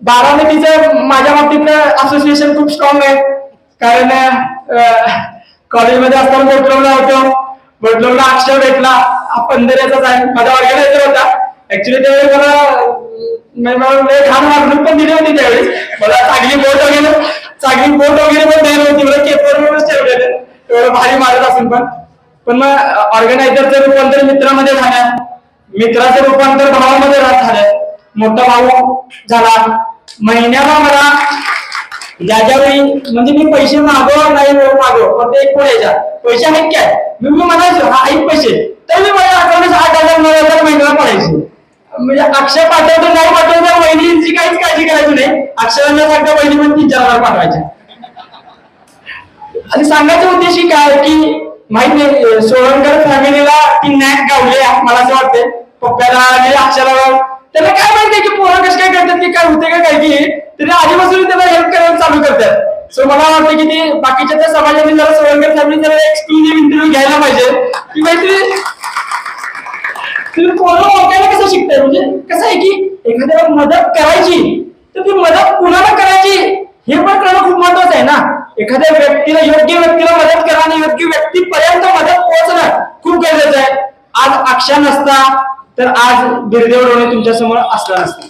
बारामतीचं माझ्या बाबतीतलं असोसिएशन खूप स्ट्रॉंग आहे. कारण कॉलेजमध्ये असताना बोटलोला होतो. बोटलोला अक्षर भेटला. पंधराचाच आहे. माझा ऑर्गनायझर होता. ऍक्च्युली त्यावेळी मला म्हणजे घाण वागणूक पण दिली होती त्यावेळी मला चांगली बोट वगैरे चांगली बोट वगैरे पण द्यायला होती. मला केपरवरच ठेवलेलं. एवढं भारी मारत असून पण. पण मग ऑर्गनायझरचं रूपांतर मित्रामध्ये झालं. मित्राचं रूपांतर भावामध्ये राहत झालं. मोठा भाऊ झाला. महिन्याला मला ज्या ज्यावेळी म्हणजे मी पैसे मागव नाही मागव पण ते एक यायच्या पैसे आहेत काय? मी मी म्हणायचो हा एक पैसे. तर मी माझ्या अकाउंट आठ हजार नऊ हजार महिन्याला पडायचे. म्हणजे अक्षय पाठवतो नाही पाठवतो बहिणींची काहीच काळजी करायची नाही. अक्षरांना सांगता वहिनी पण तीन चार हजार पाठवायच्या. आणि सांगायचं उद्देश काय की माहीत नाही सोळंकर फॅमिलीला ती नॅक गावली मला असं वाटतंय. पप्प्याला आणि अक्षराला त्याला काय माहिती की पोरं कसं काय करतात की काय होते का काय की त्याने आधीपासून त्याला हेल्प करायला चालू करतात. सो मला वाटतं की ते बाकीच्या त्या समाजाने जरा स्वयंकर फॅमिली जरा एक्सक्लुझिव्ह इंटरव्ह्यू घ्यायला पाहिजे. की माहिती तुम्ही पोरं वागायला कसं शिकताय? म्हणजे कसं आहे की एखाद्याला मदत करायची तर ती मदत कुणाला करायची? हे पण करणं खूप महत्वाचं आहे ना. एखाद्या व्यक्तीला योग्य व्यक्तीला मदत करा आणि योग्य व्यक्तीपर्यंत मदत पोहोचणं खूप गरजेचं आहे. आज अक्षा नसता तर आज बिरदेव डोळे तुमच्यासमोर असला नसता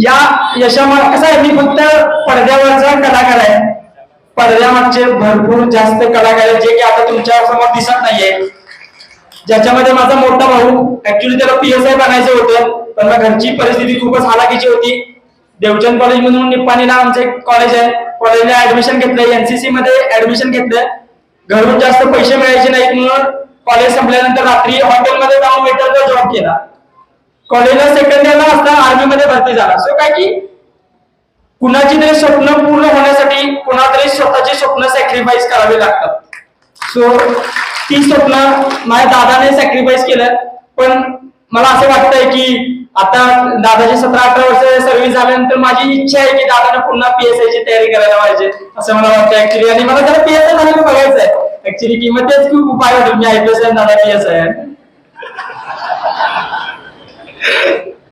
या यशामुळे कसं आहे मी फक्त पडद्यावरचा कलाकार आहे. पडद्यामागचे भरपूर जास्त कलाकार आहेत जे की आता तुमच्यासमोर दिसत नाहीये. ज्याच्यामध्ये माझा मोठा भाऊ ऍक्च्युली त्याला पी एस आय बनायचं होतं पण घरची परिस्थिती खूपच हालाकीची होती. देवचंद कॉलेज म्हणून निप्पाणीला आमचं एक कॉलेज आहे. कॉलेजला ऍडमिशन घेतलंय एनसीसी मध्ये ऍडमिशन घेतलंय. घरून जास्त पैसे मिळायचे नाहीत म्हणून कॉलेज संपल्यानंतर रात्री हॉटेलमध्ये जाऊन वेटरचा जॉब केला. कॉलेजला सेकंड इयरला असताना आर्मी मध्ये भरती झाला. सो काय की कुणाची तरी स्वप्न पूर्ण होण्यासाठी कुणातरी स्वतःची स्वप्न सॅक्रिफाईस करावी लागतात. सो ती स्वप्न माझ्या दादाने सॅक्रिफाईस केलं. पण मला असं वाटतंय की आता दादाची सतरा अठरा वर्ष सर्व्हिस झाल्यानंतर माझी इच्छा आहे की दादाने पुन्हा पीएसआय ची तयारी करायला पाहिजे. असं मला वाटतं ऍक्च्युली आणि मला त्याला पीएसआय झालेलं बघायचं आहे ऍक्च्युली किंमत तेच खूप उपाय होतो. मी आयपीएस दादा पीएसआय आहे.